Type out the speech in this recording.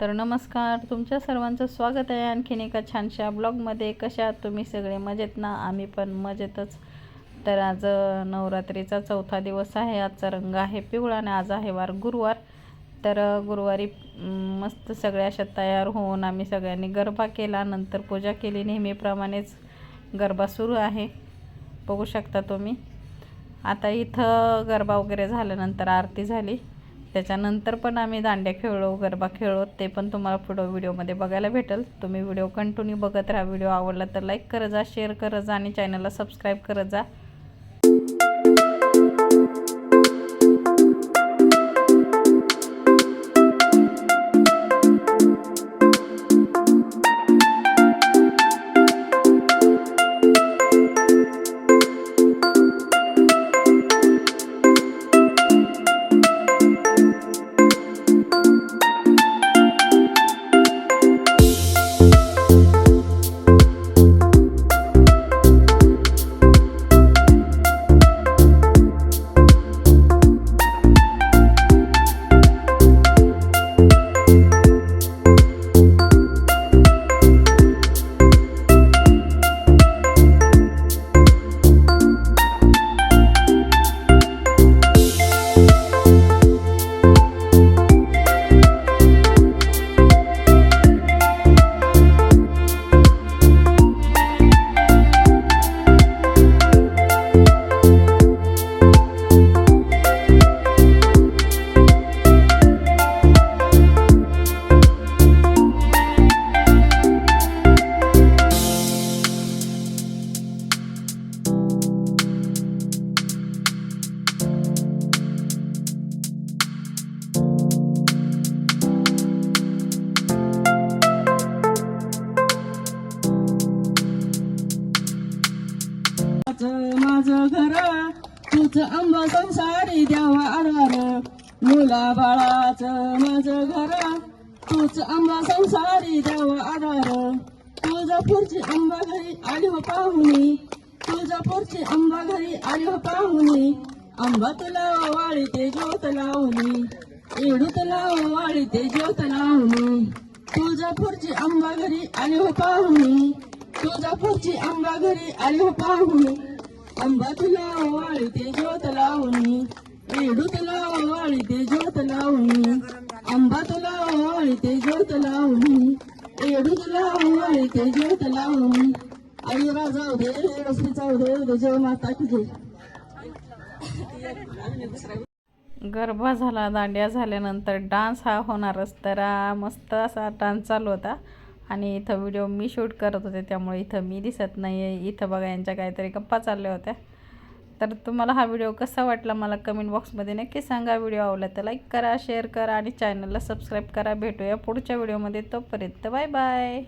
तर नमस्कार तुमच्या सर्वांचं स्वागत आहे आणखीन एका छानशा ब्लॉगमध्ये. कशा आहात तुम्ही सगळे? मजेत ना? आम्ही पण मजेतच. तर आज नवरात्रीचा चौथा दिवस आहे. आजचा रंग आहे पिवळा आणि आज आहे वार गुरुवार. तर गुरुवारी मस्त सगळ्या अशा तयार होऊन आम्ही सगळ्यांनी गरबा केला. नंतर पूजा केली. नेहमीप्रमाणेच गरबा सुरू आहे. बघू शकता तुम्ही. आता इथं गरबा वगैरे झाल्यानंतर आरती झाली. त्याच्यानंतर पण आम्ही दांड्या खेळलो गरबा खेळलो ते पण तुम्हाला पुढं व्हिडिओमध्ये बघायला भेटेल. तुम्ही व्हिडिओ कंटिन्यू बघत राहा. व्हिडिओ आवडला तर लाईक करत जा शेअर करत जा आणि चॅनलला सबस्क्राईब करत जा. तुझं आंबा संसारी द्यावा आधार मुला बाळाचं माझं घर. तुझं आंबा संसारी द्यावा आधार तुळजापूरची आंबा घरी आली हो पाहुणी. तुळजापूरची आंबा घरी आली हो पाहुणी. आंबा तुला वाळी ते ज्योत लावणी. एवढी तुला वाळी ते ज्योत लावणी. तुळजापूरची आंबा घरी आली हो पाहुणी. तुळजापूरची आंबा घरी आली हो पाहुणी. आंबा तुला वाळी ते ज्योत लावणी रेडू तुला वाळी ते ज्योत लावणी आंबा तुला वाळी ते ज्योत लावणी रेडू तुला वाळी ते ज्योत लावणी. आई राजा दे रस्ती जाऊ दे जय माता की गरबा झाला दांड्या झाल्यानंतर डान्स हा होणारच. तर मस्त असा डान्स चालू होता. आणि इथं व्हिडिओ मी शूट करत होते त्यामुळे इथं मी दिसत नाही आहे इथं बघा यांच्या काहीतरी गप्पा चालल्या होत्या. तर तुम्हाला हा व्हिडिओ कसा वाटला मला कमेंट बॉक्समध्ये नक्की सांगा. व्हिडिओ आवडला तर लाईक करा शेअर करा आणि चॅनलला सबस्क्राईब करा. भेटूया पुढच्या व्हिडिओमध्ये तोपर्यंत बाय बाय